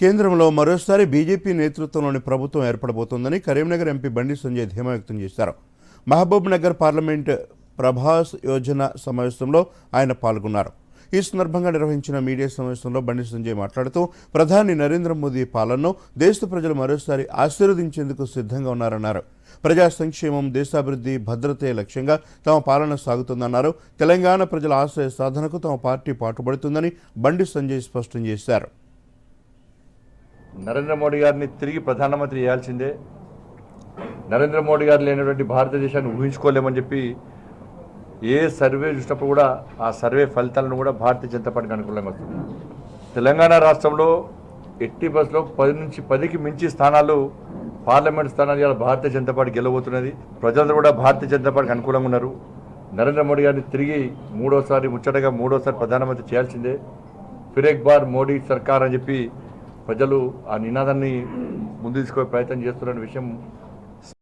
కేంద్రంలో మరోసారి బీజేపీ నేతృత్వంలోని ప్రభుత్వం ఏర్పడబోతోందని కరీంనగర్ ఎంపీ బండి సంజయ్ ధీమా వ్యక్తం చేశారు. మహబూబ్ నగర్ పార్లమెంట్ ప్రభాస్ యోజన సమావేశంలో ఆయన పాల్గొన్నారు. ఈ సందర్భంగా నిర్వహించిన మీడియా సమావేశంలో బండి సంజయ్ మాట్లాడుతూ ప్రధాని నరేంద్ర మోదీ పాలనను దేశ ప్రజలు మరోసారి ఆశీర్వదించేందుకు సిద్ధంగా ఉన్నారన్నారు. ప్రజా సంక్షేమం దేశాభివృద్ధి భద్రతే లక్ష్యంగా తమ పాలన సాగుతుందన్నారు. తెలంగాణ ప్రజల ఆశయ సాధనకు తమ పార్టీ పాటుపడుతుందని బండి సంజయ్ స్పష్టం చేశారు. నరేంద్ర మోడీ గారిని తిరిగి ప్రధానమంత్రి చేయాల్సిందే. నరేంద్ర మోడీ గారు లేనటువంటి భారతదేశాన్ని ఊహించుకోలేమని చెప్పి ఏ సర్వే చూసినప్పుడు కూడా ఆ సర్వే ఫలితాలను కూడా భారతీయ జనతా పార్టీకి అనుకూలంగా వస్తుంది. తెలంగాణ రాష్ట్రంలో ఎట్టి బస్సులో పది నుంచి పదికి మించి స్థానాలు పార్లమెంట్ స్థానాలు ఇవాళ భారతీయ జనతా పార్టీ గెలవబోతున్నది. ప్రజలందరూ కూడా భారతీయ జనతా పార్టీకి అనుకూలంగా ఉన్నారు. నరేంద్ర మోడీ గారిని తిరిగి మూడోసారి ముచ్చటగా మూడోసారి ప్రధానమంత్రి చేయాల్సిందే. ఫిరేక్ బార్ మోడీ సర్కార్ అని చెప్పి ప్రజలు ఆ నినాదాన్ని ముందు తీసుకునే ప్రయత్నం చేస్తున్న విషయం